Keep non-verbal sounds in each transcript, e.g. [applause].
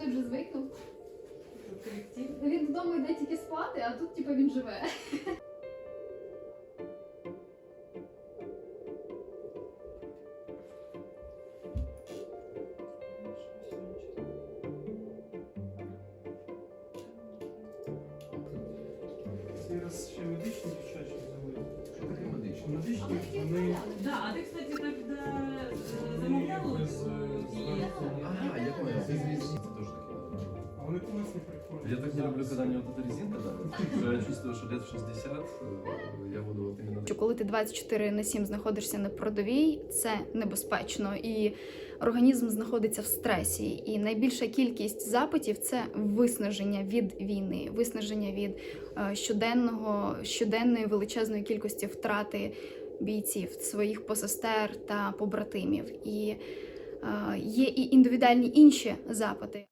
Ти вже звикнув? Він додому йде тільки спати, а тут, типу, він живе. Зараз ще медичні дівчачі взяли. Що таке медичне? Медичні, вони Да, а ти, кстати, тогда е, замовляла е, клієнта? Ага, я понял. Без резинки Я так не люблю, когда мне вот эта резинка давит, я чувствую, что лет в 60 э, я буду вот именно... Що коли ти 24 на 7 знаходишся на передовій, це небезпечно, і організм знаходиться в стресі. І найбільша кількість запитів це виснаження від війни, виснаження від е, щоденного, щоденної величезної кількості втрати бійців, своїх посестер та побратимів. І е, є і індивідуальні інші запити.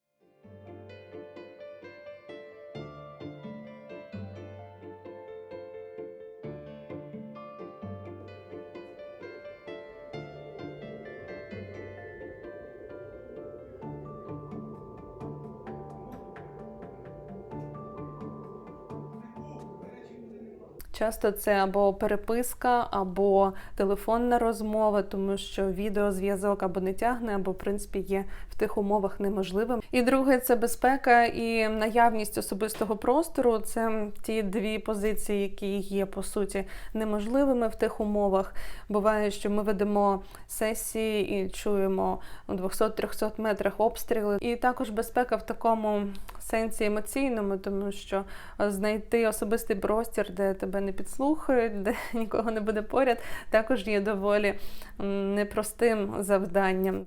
Часто це або переписка, або телефонна розмова, тому що відеозв'язок або не тягне, або в принципі є в тих умовах неможливим. І друге це безпека і наявність особистого простору. Це ті дві позиції, які є по суті неможливими в тих умовах. Буває, що ми ведемо сесії і чуємо у 200-300 метрах обстріли. І також безпека в такому сенсі емоційному, тому що знайти особистий простір, де тебе не підслухають, [laughs] де нікого не буде поряд, також є доволі непростим завданням.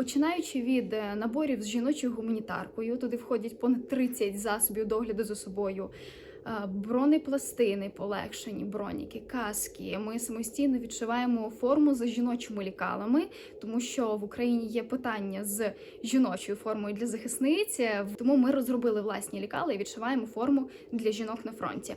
Починаючи від е, наборів з жіночою гуманітаркою, туди входять понад 30 засобів догляду за собою. е, Бронепластини полегшені, броніки, каски. Ми самостійно відшиваємо форму за жіночими лікалами, тому що в Україні є питання з жіночою формою для захисниць. е, Тому ми розробили власні лікали і відшиваємо форму для жінок на фронті.